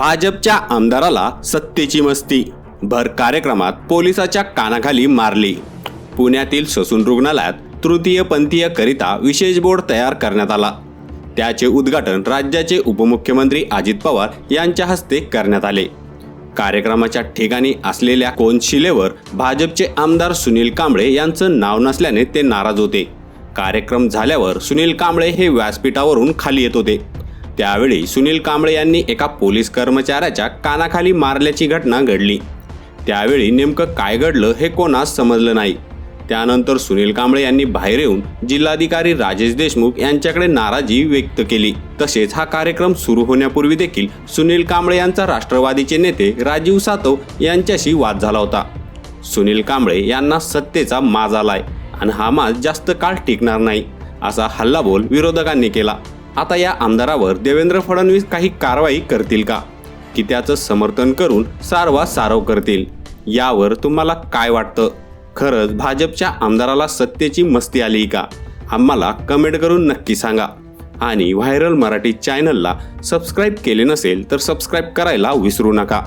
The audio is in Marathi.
भाजपच्या आमदाराला सत्तेची मस्ती. भर कार्यक्रमात पोलिसाच्या कानाखाली मारली. पुण्यातील ससून रुग्णालयात तृतीय पंथीय करिता विशेष बोर्ड तयार करण्यात आला. त्याचे उद्घाटन राज्याचे उपमुख्यमंत्री अजित पवार यांच्या हस्ते करण्यात आले. कार्यक्रमाच्या ठिकाणी असलेल्या कोनशिलेवर भाजपचे आमदार सुनील कांबळे यांचं नाव नसल्याने ते नाराज होते. कार्यक्रम झाल्यावर सुनील कांबळे हे व्यासपीठावरून खाली येत होते. त्यावेळी सुनील कांबळे यांनी एका पोलीस कर्मचाऱ्याच्या कानाखाली मारल्याची घटना घडली. त्यावेळी नेमकं काय घडलं हे कोणास समजलं नाही. त्यानंतर सुनील कांबळे यांनी बाहेर येऊन जिल्हाधिकारी राजेश देशमुख यांच्याकडे नाराजी व्यक्त केली. तसेच हा कार्यक्रम सुरू होण्यापूर्वी देखील सुनील कांबळे यांचा राष्ट्रवादीचे नेते राजीव सातव यांच्याशी वाद झाला होता. सुनील कांबळे यांना सत्तेचा माज आलाय आणि हा माज जास्त काळ टिकणार नाही असा हल्लाबोल विरोधकांनी केला. आता या आमदारावर देवेंद्र फडणवीस काही कारवाई करतील का? की त्याचं समर्थन करून सारवा सारव करतील? यावर तुम्हाला काय वाटतं? खरंच भाजपच्या आमदाराला सत्तेची मस्ती आली का? आम्हाला कमेंट करून नक्की सांगा. आणि व्हायरल मराठी चॅनलला सबस्क्राईब केले नसेल तर सबस्क्राईब करायला विसरू नका.